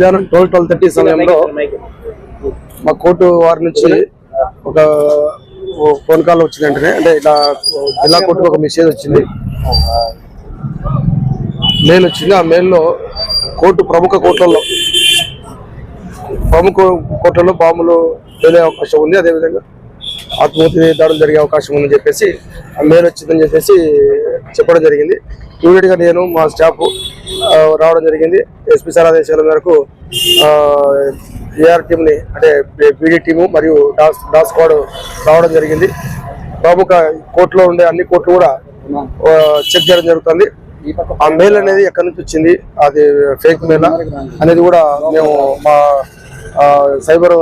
మధ్యాహ్నం twelve twelve thirty సమయంలో మా కోర్టు వారి నుంచి ఒక ఫోన్ కాల్ వచ్చింది వెంటనే. అంటే ఇట్లా జిల్లా కోర్టుకు ఒక మెసేజ్ వచ్చింది. మెయిల్ వచ్చింది. ఆ మెయిల్లో కోర్టు ప్రముఖ కోర్టులలో ప్రముఖ కోర్టులలో బాంబులు వెళ్ళే అవకాశం ఉంది. అదేవిధంగా ఆత్మహత్య దాడులు జరిగే అవకాశం ఉందని చెప్పేసి ఆ మెయిల్ వచ్చిందని చెప్పేసి చెప్పడం జరిగింది. ఇమీడియట్గా నేను మా స్టాఫ్ రావడం జరిగింది. ఎస్పీ సార్ ఆదేశాల మేరకు ఏఆర్ టీమ్ని అంటే బీడీ టీము మరియు డాస్ డాస్ స్క్వాడ్ రావడం జరిగింది. ప్రముఖ కోర్టులో ఉండే అన్ని కోర్టులు కూడా చెక్ చేయడం జరుగుతుంది. ఆ మెయిల్ అనేది ఎక్కడి నుంచి వచ్చింది అది ఫేక్ మెయిల్ అనేది కూడా మేము మా సైబర్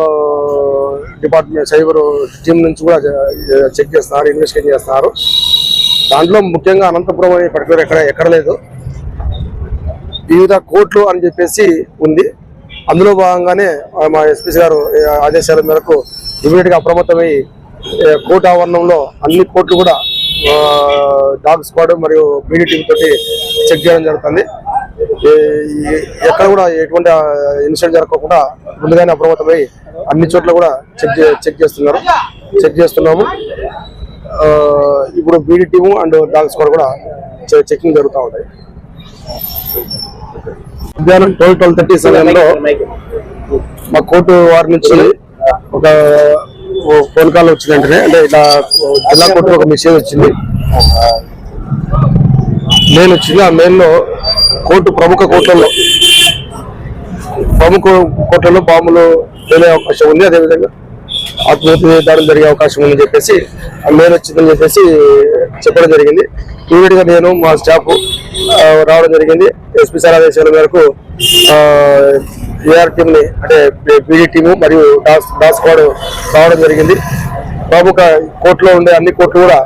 డిపార్ట్మెంట్ సైబర్ టీం నుంచి కూడా చెక్ చేస్తున్నారు ఇన్వెస్టిగేట్ చేస్తున్నారు. దాంట్లో ముఖ్యంగా అనంతపురం అనే పర్టికులర్ ఎక్కడ ఎక్కడ లేదు. వివిధ కోర్టులు అని చెప్పేసి ఉంది. అందులో భాగంగానే మా ఎస్పీ గారు ఆదేశాల మేరకు ఇమీడియట్గా అప్రమత్తమై కోర్టు ఆవరణంలో అన్ని కోర్టులు కూడా డాగ్ స్క్వాడ్ మరియు బీడీ టీం తోటి చెక్ చేయడం జరుగుతుంది. ఎక్కడ కూడా ఎటువంటి ఇన్సిడెంట్ జరగకుండా ముందుగానే అప్రమత్తమై అన్ని చోట్ల కూడా చెక్ చే- చెక్ చేస్తున్నారు. చెక్ చేస్తున్నాము. ఇప్పుడు BD team and dog squad కూడా చె- చెకింగ్ జరుగుతూ ఉంటాయి మధ్యాహ్నం ట్వెల్వ్ ట్వెల్వ్ థర్టీ సమయంలో మా కోర్టు వారి నుంచి ఒక ఫోన్ కాల్ వచ్చింది వెంటనే. అంటే ఇట్లా జిల్లా కోర్టు ఒక మెసేజ్ వచ్చింది. మెయిల్ వచ్చింది. ఆ మెయిల్లో కోర్టు ప్రముఖ కోర్టులలో ప్రముఖ కోర్టులలో బాంబులు పేలే అవకాశం ఉంది. అదేవిధంగా ఆత్మహత్య దాడులు జరిగే అవకాశం ఉందని చెప్పేసి ఆ మెయిల్ వచ్చిందని చెప్పేసి చెప్పడం జరిగింది. ఇమీడియట్ నేను మా స్టాఫ్ రావడం జరిగింది. ఎస్పీ సార్ ఆదేశాల మేరకు ఏఆర్ టీమ్ని అంటే బీడీ టీము మరియు డాస్ డాస్ స్క్వాడ్ రావడం జరిగింది. ప్రముఖ కోర్టులో ఉండే అన్ని కోర్టులు కూడా